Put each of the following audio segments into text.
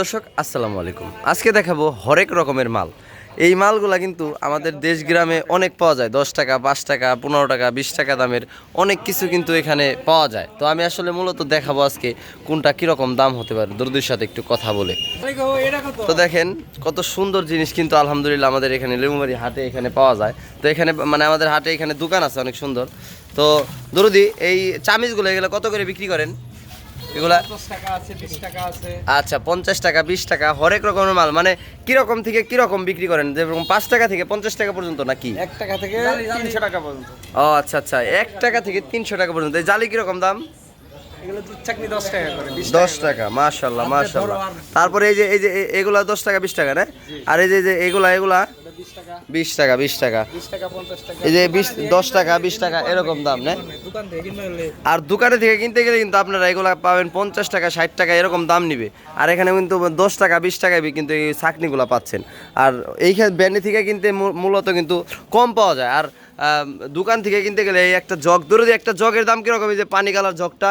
দর্শক, আসসালামু আলাইকুম। আজকে দেখাবো হরেক রকমের মাল। এই মালগুলা কিন্তু আমাদের দেশ গ্রামে অনেক পাওয়া যায়। দশ টাকা, পাঁচ টাকা, পনেরো টাকা, বিশ টাকা দামের অনেক কিছু কিন্তু এখানে পাওয়া যায়। তো আমি আসলে মূলত দেখাবো আজকে কোনটা কীরকম দাম হতে পারে। দর্দির সাথে একটু কথা বলে। তো দেখেন, কত সুন্দর জিনিস কিন্তু আলহামদুলিল্লাহ আমাদের এখানে লেবুমারি হাটে এখানে পাওয়া যায়। তো এখানে মানে আমাদের হাটে এখানে দোকান আছে অনেক সুন্দর। তো দরুদি, এই চামিজগুলো এগুলো কত করে বিক্রি করেন? এগুলা টাকা আছে বিশ টাকা আছে। আচ্ছা পঞ্চাশ টাকা বিশ টাকা হরেক রকমের মাল। মানে কীরকম থেকে কীরকম বিক্রি করেন? যেরকম পাঁচ টাকা থেকে পঞ্চাশ টাকা পর্যন্ত নাকি? এক টাকা থেকে তিনশো টাকা পর্যন্ত। ও আচ্ছা আচ্ছা। এক টাকা থেকে তিনশো টাকা পর্যন্ত। এই জালি কীরকম দাম? এগুলো দুধ চাকনি দশ টাকা মাশাল্লাহ মাশাল্লাহ তারপরে এই যে এই যে এগুলা দশ টাকা বিশ টাকা না? আর এই যে যে এগুলা এগুলা? বিশ টাকা বিশ টাকা। এই যে বিশ দশ টাকা বিশ টাকা এরকম দাম না? দোকান থেকে কিনতে আর দোকানে থেকে কিনতে গেলে কিন্তু আপনারা এগুলা পাবেন পঞ্চাশ টাকা ষাট টাকা এরকম দাম নিবে। আর এখানে কিন্তু দশ টাকা বিশ টাকায় কিন্তু এই চাকনিগুলো পাচ্ছেন। আর এইখানে ব্যান্ডি থেকে কিনতে মূলত কিন্তু কম পাওয়া যায়। আর দোকান থেকে কিনতে গেলে এই একটা জগ ধরে একটা জগের দাম কীরকম? এই যে পানি কালার জগটা।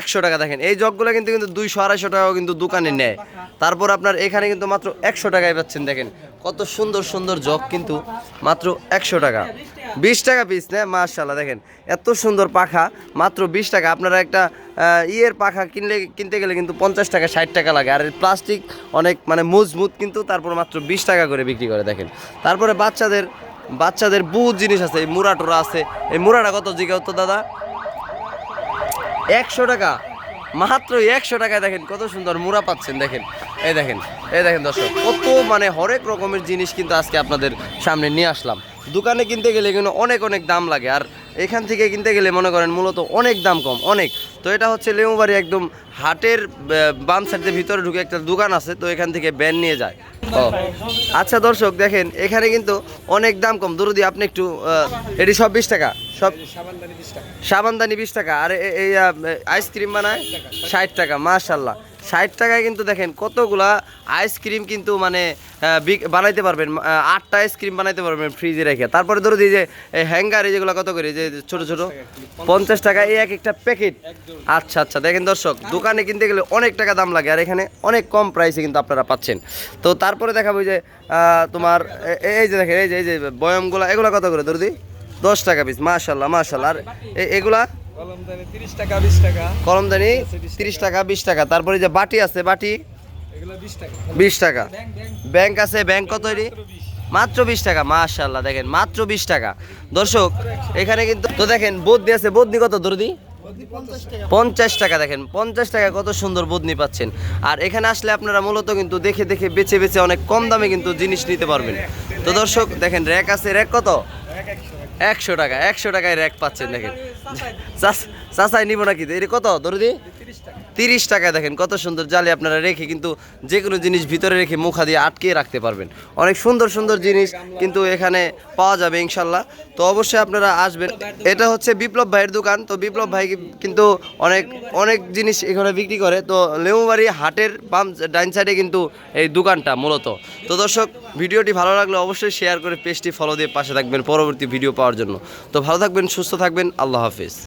একশো টাকা দেখেন। এই জগগুলো কিন্তু কিন্তু দুইশো আড়াইশো টাকাও কিন্তু দোকানে নেয়। তারপর আপনার এখানে কিন্তু মাত্র একশো টাকায় পাচ্ছেন দেখেন। কত সুন্দর সুন্দর জগ কিন্তু মাত্র একশো টাকা। বিশ টাকা পিস নেয় মার্শাল্লাহ দেখেন, এত সুন্দর পাখা, মাত্র বিশ টাকা। আপনারা একটা ইয়ের পাখা কিনলে, কিনতে গেলে কিন্তু পঞ্চাশ টাকা, ষাট টাকা লাগে। আর প্লাস্টিক অনেক মানে মজবুত কিন্তু, তারপর মাত্র বিশ টাকা করে বিক্রি করে, দেখেন। তারপরে বাচ্চাদের বাচ্চাদের বহুত জিনিস আছে, এই মুড়া টুরা আছে। এই মুড়াটা কত জিজ্ঞাসা তো দাদা? একশো টাকা। মাত্র একশো টাকায় দেখেন কত সুন্দর মুড়া পাচ্ছেন, দেখেন। এই দেখেন এই দেখেন দর্শক, কত মানে হরেক রকমের জিনিস কিন্তু আজকে আপনাদের সামনে নিয়ে আসলাম। দোকানে কিনতে গেলে কিন্তু অনেক অনেক দাম লাগে, আর এখান থেকে কিনতে গেলে মনে করেন মূলত অনেক দাম কম, অনেক। তো এটা হচ্ছে লেমুবাড়ি একদম হাটের বাম সাইডের ভিতরে ঢুকে একটা দোকান আছে তো এখান থেকে ব্যান নিয়ে যায়। ও। আচ্ছা দর্শক দেখেন এখানে কিন্তু অনেক দাম কম। দরুদি আপনি একটু এটি সব বিশ টাকা? সব সাবানদানি বিশ টাকা। সাবানদানি বিশ টাকা। আর এই আইসক্রিম বানায় ষাট টাকা মাশাল্লাহ ষাট টাকায় কিন্তু দেখেন কতগুলা আইসক্রিম কিন্তু মানে বানাইতে পারবেন আটটা আইসক্রিম বানাইতে পারবেন ফ্রিজে রেখে। তারপরে ধরো যে হ্যাঙ্গার এই যেগুলো কত করে? যে ছোট ছোট পঞ্চাশ টাকা এই এক একটা প্যাকেট আচ্ছা আচ্ছা দেখেন দর্শক দোকানে কিনতে গেলে অনেক টাকা দাম লাগে আর এখানে অনেক কম প্রাইসে কিন্তু আপনারা পাচ্ছেন। তো তারপরে দেখাবো যে তোমার এই যে দেখেন এই যে এই যে বয়মগুলা এগুলো কত করে? ধরো ধরদি দশ টাকা পিস মাশাল্লাহ মাশাল্লাহ। আর এগুলা কলমদানি তিরিশ টাকা বিশ টাকা। কলমদানি তিরিশ টাকা বিশ টাকা। তারপরে যে বাটি আছে বাটি? এগুলো বিশ টাকা। বিশ টাকা। Bank bank. ব্যাংক আছে ব্যাংক কত এটি? মাত্র বিশ। টাকা মাশাল্লাহ দেখেন মাত্র বিশ টাকা। দর্শক এখানে কিন্তু তো দেখেন বদনি আছে বদনি কত দরদি? পঞ্চাশ টাকা। দেখেন পঞ্চাশ টাকা কত সুন্দর বদনি পাচ্ছেন। আর এখানে আসলে আপনারা মূলত কিন্তু দেখে দেখে বেছে বেছে অনেক কম দামে কিন্তু জিনিস নিতে পারবেন। তো দর্শক দেখেন র্যাক আছে র্যাক কত? একশো টাকা একশো টাকায় র্যাক পাচ্ছেন দেখেন। চাচাই নিব নাকি? এটা কত? দরদি তিরিশ টাকায় দেখেন কত সুন্দর জালে আপনারা রেখে কিন্তু যে কোনো জিনিস ভিতরে রেখে মুখা দিয়ে আটকে রাখতে পারবেন। অনেক সুন্দর সুন্দর জিনিস কিন্তু এখানে পাওয়া যাবে ইনশাল্লাহ। তো অবশ্যই আপনারা আসবেন। এটা হচ্ছে বিপ্লব ভাইয়ের দোকান। তো বিপ্লব ভাই কিন্তু অনেক অনেক জিনিস এখানে বিক্রি করে। তো লেমুবাড়ি হাটের বাম ডাইন সাইডে কিন্তু এই দোকানটা মূলত। তো দর্শক, ভিডিওটি ভালো লাগলে অবশ্যই শেয়ার করে পেজটি ফলো দিয়ে পাশে থাকবেন পরবর্তী ভিডিও পাওয়ার জন্য। তো ভালো থাকবেন, সুস্থ থাকবেন। আল্লাহ হাফিজ।